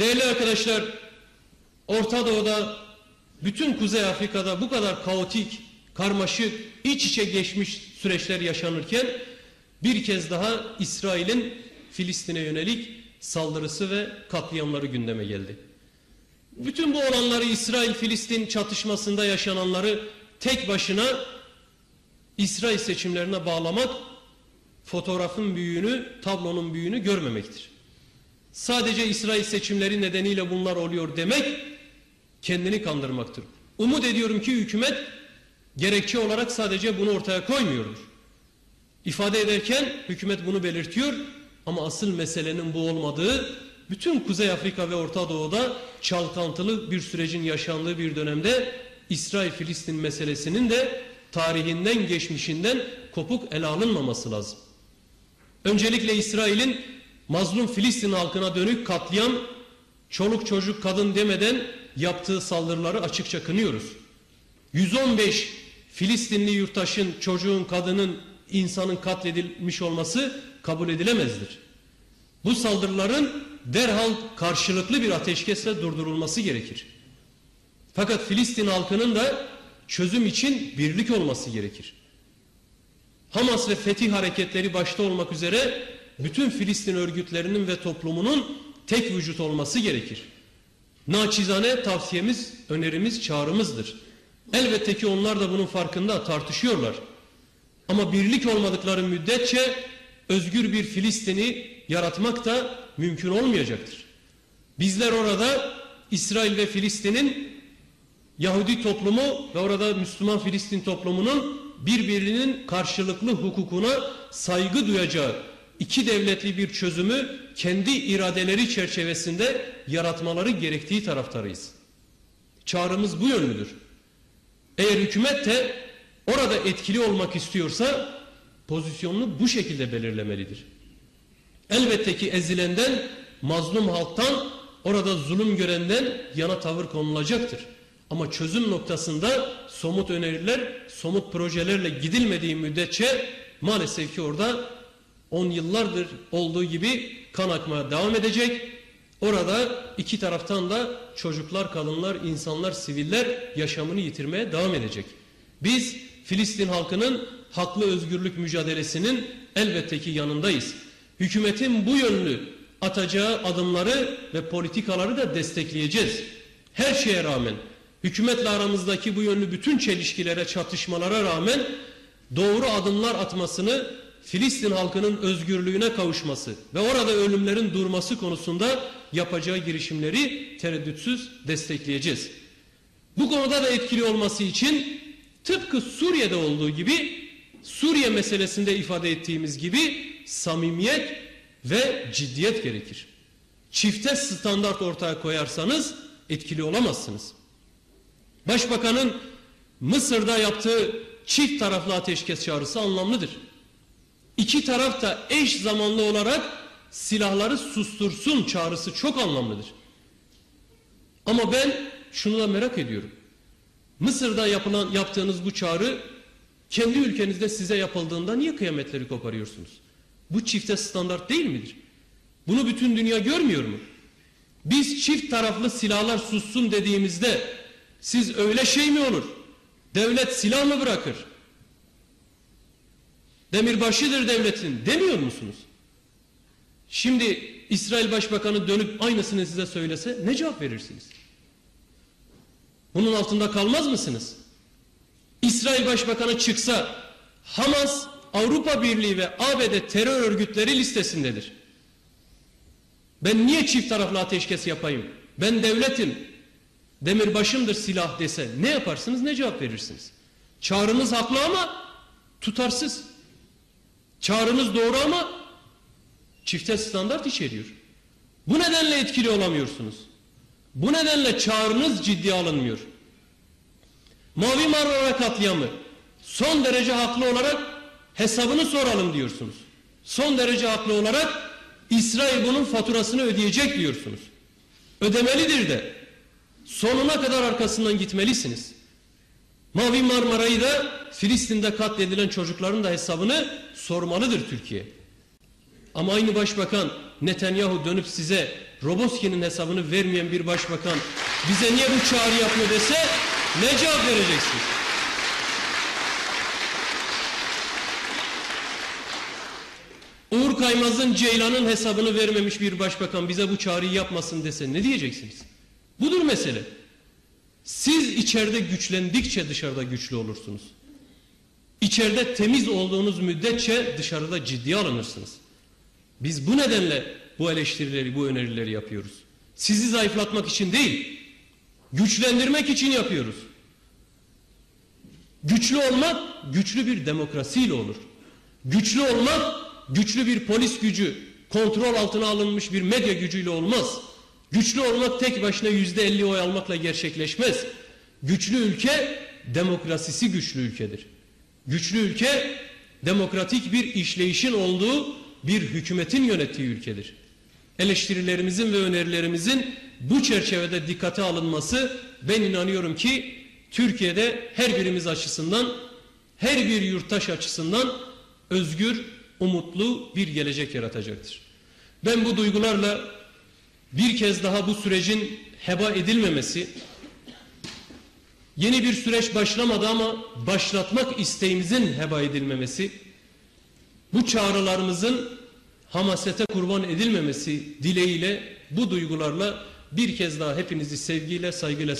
Değerli arkadaşlar, Orta Doğu'da, bütün Kuzey Afrika'da bu kadar kaotik, karmaşık, iç içe geçmiş süreçler yaşanırken bir kez daha İsrail'in Filistin'e yönelik saldırısı ve katliamları gündeme geldi. Bütün bu olanları İsrail-Filistin çatışmasında yaşananları tek başına İsrail seçimlerine bağlamak fotoğrafın büyüğünü, tablonun büyüğünü görmemektir. Sadece İsrail seçimleri nedeniyle bunlar oluyor demek kendini kandırmaktır. Umut ediyorum ki hükümet gerekçe olarak sadece bunu ortaya koymuyordur. İfade ederken hükümet bunu belirtiyor ama asıl meselenin bu olmadığı bütün Kuzey Afrika ve Orta Doğu'da çalkantılı bir sürecin yaşandığı bir dönemde İsrail-Filistin meselesinin de tarihinden geçmişinden kopuk ele alınmaması lazım. Öncelikle İsrail'in mazlum Filistin halkına dönük katliam, çoluk çocuk kadın demeden yaptığı saldırıları açıkça kınıyoruz. 115 Filistinli yurttaşın, çocuğun, kadının, insanın katledilmiş olması kabul edilemezdir. Bu saldırıların derhal karşılıklı bir ateşkesle durdurulması gerekir. Fakat Filistin halkının da çözüm için birlik olması gerekir. Hamas ve Fetih hareketleri başta olmak üzere bütün Filistin örgütlerinin ve toplumunun tek vücut olması gerekir. Naçizane tavsiyemiz, önerimiz, çağrımızdır. Elbette ki onlar da bunun farkında tartışıyorlar. Ama birlik olmadıkları müddetçe özgür bir Filistin'i yaratmak da mümkün olmayacaktır. Bizler orada İsrail ve Filistin'in Yahudi toplumu ve orada Müslüman Filistin toplumunun birbirinin karşılıklı hukukuna saygı duyacağı iki devletli bir çözümü kendi iradeleri çerçevesinde yaratmaları gerektiği taraftarıyız. Çağrımız bu yönlüdür. Eğer hükümet de orada etkili olmak istiyorsa pozisyonunu bu şekilde belirlemelidir. Elbette ki ezilenden, mazlum halktan, orada zulüm görenden yana tavır konulacaktır. Ama çözüm noktasında somut öneriler, somut projelerle gidilmediği müddetçe maalesef ki orada on yıllardır olduğu gibi kan akmaya devam edecek. Orada iki taraftan da çocuklar, kadınlar, insanlar, siviller yaşamını yitirmeye devam edecek. Biz Filistin halkının haklı özgürlük mücadelesinin elbette ki yanındayız. Hükümetin bu yönlü atacağı adımları ve politikaları da destekleyeceğiz. Her şeye rağmen hükümetle aramızdaki bu yönlü bütün çelişkilere, çatışmalara rağmen doğru adımlar atmasını Filistin halkının özgürlüğüne kavuşması ve orada ölümlerin durması konusunda yapacağı girişimleri tereddütsüz destekleyeceğiz. Bu konuda da etkili olması için tıpkı Suriye'de olduğu gibi Suriye meselesinde ifade ettiğimiz gibi samimiyet ve ciddiyet gerekir. Çifte standart ortaya koyarsanız etkili olamazsınız. Başbakanın Mısır'da yaptığı çift taraflı ateşkes çağrısı anlamlıdır. İki taraf da eş zamanlı olarak silahları sustursun çağrısı çok anlamlıdır. Ama ben şunu da merak ediyorum. Mısır'da yapılan yaptığınız bu çağrı kendi ülkenizde size yapıldığında niye kıyametleri koparıyorsunuz? Bu çifte standart değil midir? Bunu bütün dünya görmüyor mu? Biz çift taraflı silahlar sussun dediğimizde siz öyle şey mi olur? Devlet silah mı bırakır? Demirbaşıdır devletin demiyor musunuz? Şimdi İsrail Başbakanı dönüp aynısını size söylese ne cevap verirsiniz? Bunun altında kalmaz mısınız? İsrail Başbakanı çıksa Hamas Avrupa Birliği ve ABD terör örgütleri listesindedir. Ben niye çift taraflı ateşkes yapayım? Ben devletim. Demirbaşımdır silah dese ne yaparsınız ne cevap verirsiniz? Çağrınız haklı ama tutarsız. Çağrınız doğru ama çifte standart içeriyor. Bu nedenle etkili olamıyorsunuz. Bu nedenle çağrınız ciddiye alınmıyor. Mavi Marmara katliamı son derece haklı olarak hesabını soralım diyorsunuz. Son derece haklı olarak İsrail bunun faturasını ödeyecek diyorsunuz. Ödemelidir de sonuna kadar arkasından gitmelisiniz. Mavi Marmara'yı da Filistin'de katledilen çocukların da hesabını sormalıdır Türkiye. Ama aynı başbakan Netanyahu dönüp size Roboski'nin hesabını vermeyen bir başbakan bize niye bu çağrı yapıyor dese ne cevap vereceksiniz? Uğur Kaymaz'ın Ceylan'ın hesabını vermemiş bir başbakan bize bu çağrıyı yapmasın dese ne diyeceksiniz? Budur mesele. Siz içeride güçlendikçe dışarıda güçlü olursunuz. İçeride temiz olduğunuz müddetçe dışarıda ciddiye alınırsınız. Biz bu nedenle bu eleştirileri, bu önerileri yapıyoruz. Sizi zayıflatmak için değil, güçlendirmek için yapıyoruz. Güçlü olmak güçlü bir demokrasiyle olur. Güçlü olmak güçlü bir polis gücü, kontrol altına alınmış bir medya gücüyle olmaz. Güçlü olmak tek başına yüzde elli oy almakla gerçekleşmez. Güçlü ülke demokrasisi güçlü ülkedir. Güçlü ülke demokratik bir işleyişin olduğu bir hükümetin yönettiği ülkedir. Eleştirilerimizin ve önerilerimizin bu çerçevede dikkate alınması ben inanıyorum ki Türkiye'de her birimiz açısından her bir yurttaş açısından özgür, umutlu bir gelecek yaratacaktır. Ben bu duygularla bir kez daha bu sürecin heba edilmemesi, yeni bir süreç başlamadı ama başlatmak isteğimizin heba edilmemesi, bu çağrılarımızın hamasete kurban edilmemesi dileğiyle bu duygularla bir kez daha hepinizi sevgiyle, saygıyla